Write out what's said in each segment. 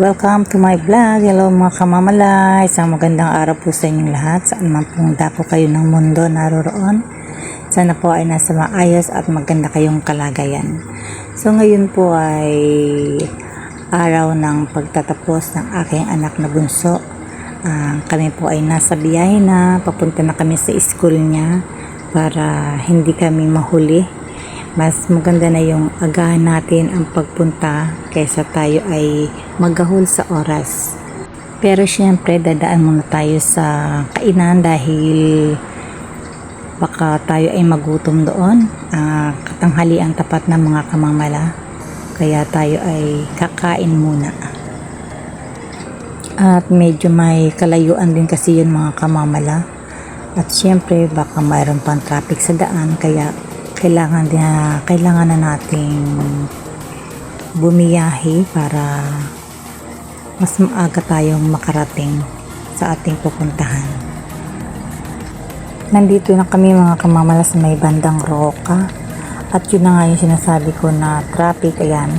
Welcome to my vlog. Hello mga kamamalay. Isang magandang araw po sa inyong lahat. Saan man pong dapo kayo ng mundo naroroon. Sana po ay nasa maayos at maganda kayong kalagayan. So ngayon po ay araw ng pagtatapos ng aking anak na bunso. Ah, kami po ay nasa biyahe na. Papunta na kami sa school niya para hindi kami mahuli mas maganda na yung agahan natin ang pagpunta kaysa tayo ay maghahol sa oras. Pero syempre, dadaan muna tayo sa kainan dahil baka tayo ay magutom doon. Uh, katanghali ang tapat ng mga kamamala. Kaya tayo ay kakain muna. At medyo may kalayuan din kasi yun mga kamamala. At syempre, baka mayroon pang traffic sa daan. Kaya kailangan na kailangan na nating bumiyahe para mas maaga tayong makarating sa ating pupuntahan. Nandito na kami mga kamamala sa may bandang Roca at yun na nga yung sinasabi ko na traffic ayan.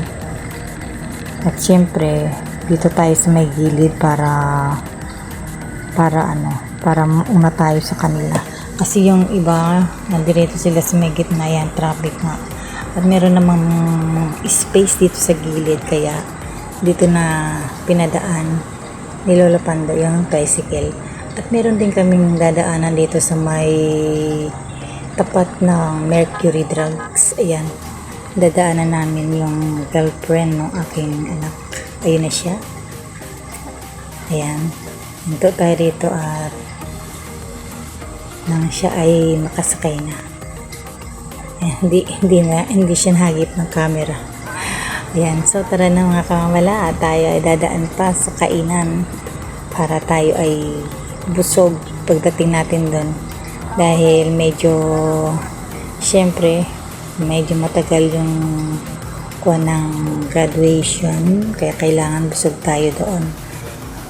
At syempre dito tayo sa may gilid para para ano para una tayo sa kanila kasi yung iba, nandirito sila sa may gitna yan, traffic nga. At meron namang space dito sa gilid, kaya dito na pinadaan ni Lola Panda yung tricycle. At meron din kaming dadaanan dito sa may tapat ng Mercury Drugs. Ayan, dadaanan namin yung girlfriend ng aking anak. Ayun na siya. Ayan. Hinto tayo rito at nang siya ay makasakay na. Ayan, hindi, hindi na, hindi siya nahagip ng camera. Ayan, so tara na mga kamamala at tayo ay dadaan pa sa kainan para tayo ay busog pagdating natin doon. Dahil medyo, syempre, medyo matagal yung kuha ng graduation kaya kailangan busog tayo doon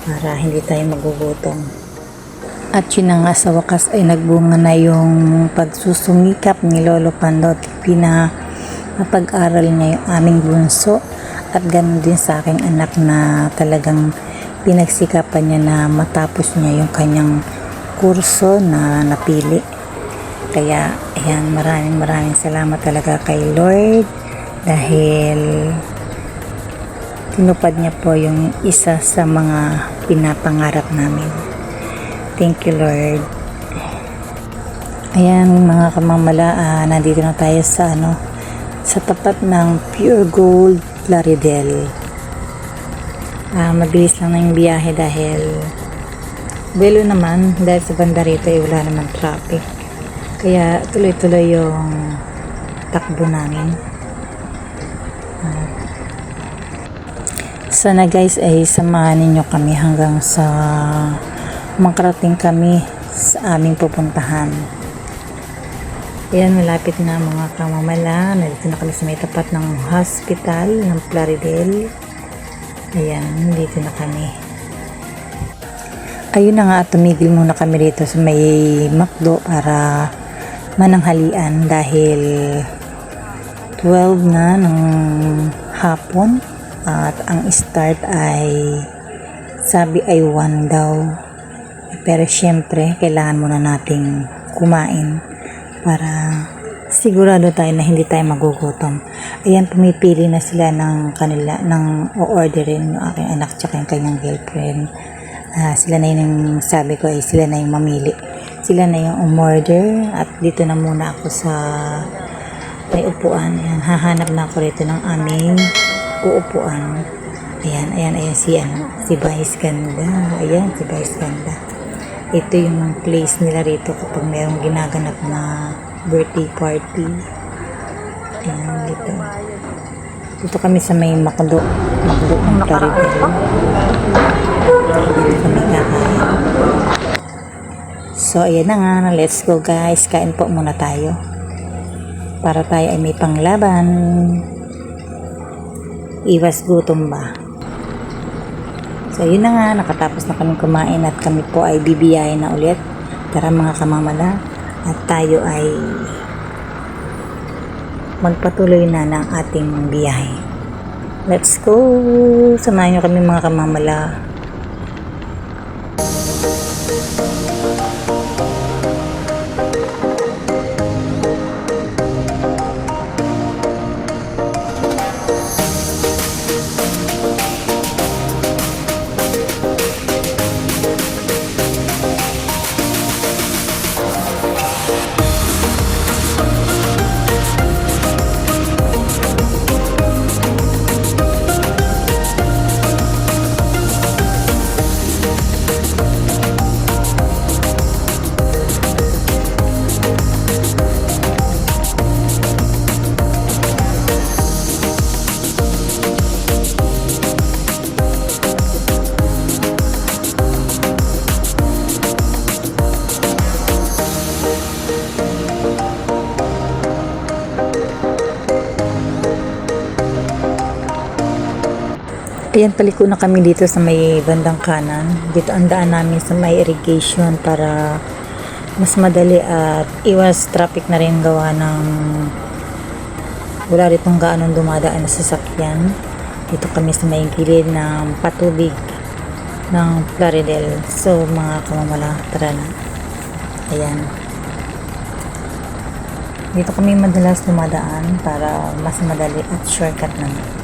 para hindi tayo magugutom. At yun na nga sa wakas ay nagbunga na yung pagsusumikap ni Lolo Pandot. Pina mapag-aral niya yung aming bunso at ganun din sa aking anak na talagang pinagsikapan niya na matapos niya yung kanyang kurso na napili. Kaya ayan maraming maraming salamat talaga kay Lord dahil tinupad niya po yung isa sa mga pinapangarap namin. Thank you, Lord. Ayan, mga kamamala, uh, nandito na tayo sa ano, sa tapat ng Pure Gold Claridel. Uh, mabilis lang na yung biyahe dahil belo naman dahil sa banda rito ay wala naman traffic. Kaya tuloy-tuloy yung takbo namin. Sana guys ay samahan ninyo kami hanggang sa makarating kami sa aming pupuntahan. Ayan, malapit na mga kamamala. Nandito na kami sa may tapat ng hospital ng Plaridel. Ayan, dito na kami. Ayun na nga, tumigil muna kami dito sa may McDo para mananghalian dahil 12 na ng hapon at ang start ay sabi ay 1 daw pero syempre, kailangan muna nating kumain para sigurado tayo na hindi tayo magugutom. Ayan, pumipili na sila ng kanila, ng o-orderin yung aking anak tsaka yung kanyang girlfriend. Uh, sila na yung sabi ko ay sila na yung mamili. Sila na yung umorder at dito na muna ako sa may upuan. Ayan, hahanap na ako rito ng aming uupuan. Ayan, ayan, ayan si, ano, si Vice Ganda. Ayan, si Vice Ganda ito yung place nila rito kapag mayroong ginaganap na birthday party. Ayan dito. Dito kami sa may makdo. Makdo ng Caribbean dito. Kami kakain. So ayan na nga. Let's go guys. Kain po muna tayo. Para tayo ay may panglaban. Iwas gutom ba So, yun na nga, nakatapos na kami kumain at kami po ay bibiyahin na ulit. Tara mga kamamala, at tayo ay magpatuloy na ng ating biyahe. Let's go! Samahan nyo kami mga kamamala. Ayan, paliko na kami dito sa may bandang kanan. Dito ang daan namin sa may irrigation para mas madali at iwas traffic na rin gawa ng wala ritong gaanong dumadaan na sasakyan. Dito kami sa may gilid ng patubig ng Plaridel. So, mga kamamala, tara na. Ayan. Dito kami madalas dumadaan para mas madali at shortcut naman.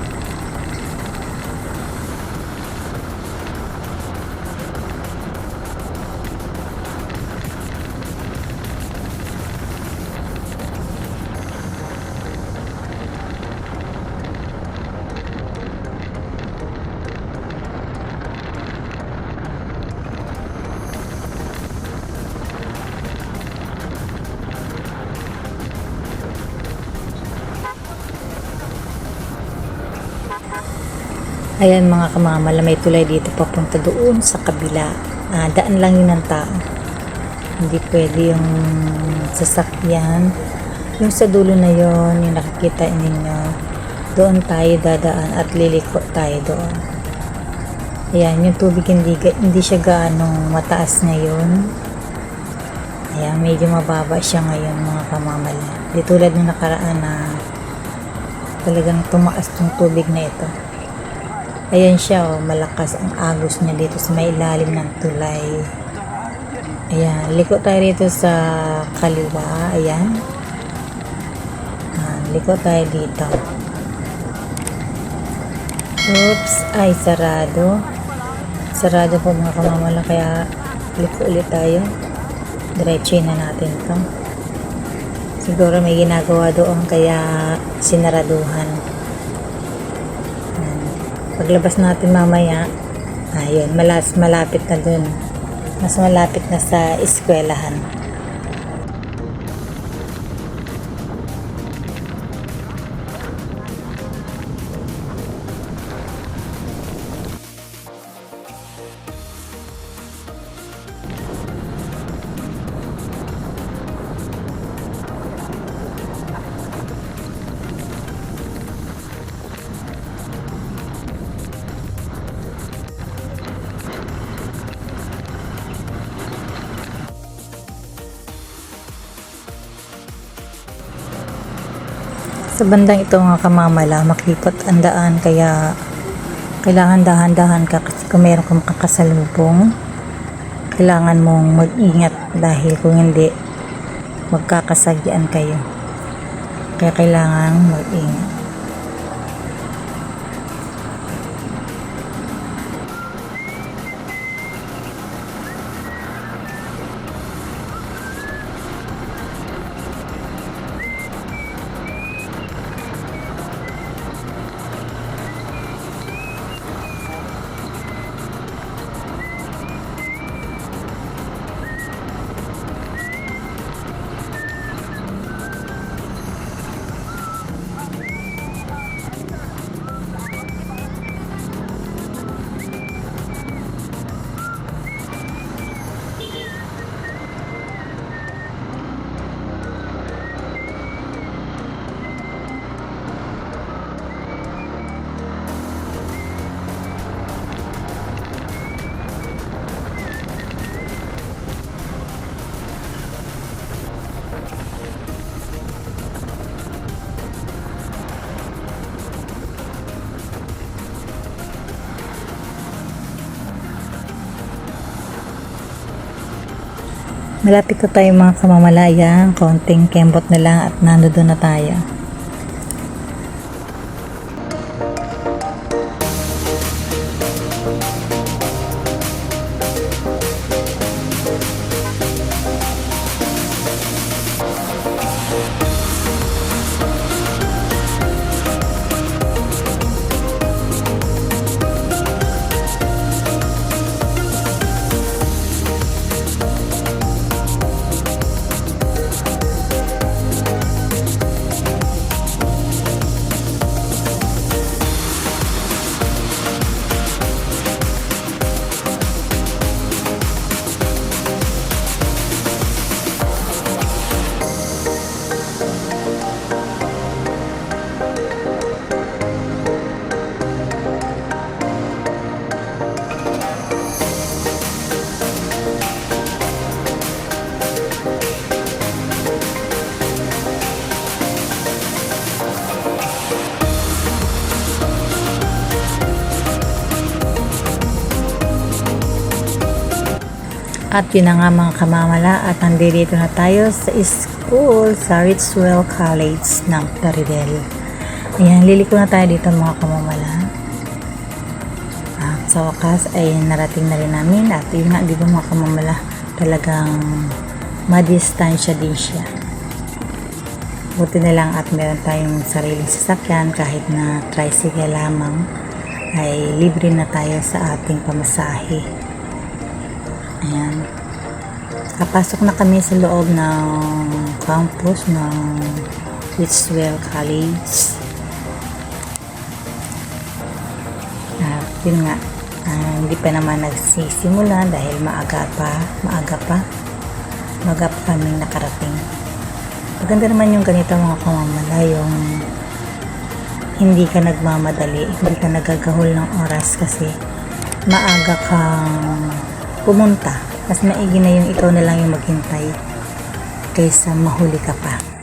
Ayan mga kamamala, may tulay dito papunta doon sa kabila. Ah, daan lang yun ng tao. Hindi pwede yung sasakyan. Yung sa dulo na yon yung nakikita ninyo, doon tayo dadaan at liliko tayo doon. Ayan, yung tubig hindi, hindi siya gaano mataas ngayon. Ayan, medyo mababa siya ngayon mga kamamala. Di tulad nung nakaraan na talagang tumaas yung tubig na ito. Ayan siya, oh, malakas ang agos niya dito sa may ilalim ng tulay. Ayan, liko tayo rito sa kaliwa. Ayan. Ah, liko tayo dito. Oops, ay sarado. Sarado po mga kamamala, kaya liko ulit tayo. Diretso na natin to. Siguro may ginagawa doon kaya sinaraduhan. Paglabas natin mamaya, ayun, malas, malapit na dun. Mas malapit na sa eskwelahan. Sa bandang ito mga kamamala, makipot ang daan kaya kailangan dahan-dahan ka kasi kung meron kang kakasalubong, kailangan mong mag-ingat dahil kung hindi, magkakasagyan kayo. Kaya kailangan mag-ingat. Malapit na tayo mga kamamalaya. Konting kembot na lang at nandun na tayo. At yun na nga mga kamamala at nandito na tayo sa school sa Richwell College ng Plaridel. Ayan, liliko na tayo dito mga kamamala. At sa wakas ay narating na rin namin at yun nga, di ba mga kamamala, talagang madistansya din siya. Buti na lang at meron tayong sariling sasakyan kahit na tricycle lamang ay libre na tayo sa ating pamasahe. Ayan. Kapasok na kami sa loob ng campus ng Richwell College. At yun nga, ah, hindi pa naman nagsisimula dahil maaga pa, maaga pa. Maaga pa kaming nakarating. Maganda naman yung ganito mga kamamala, yung hindi ka nagmamadali, hindi ka nagagahol ng oras kasi maaga kang pumunta. Mas maigi na yung ikaw na lang yung maghintay kaysa mahuli ka pa.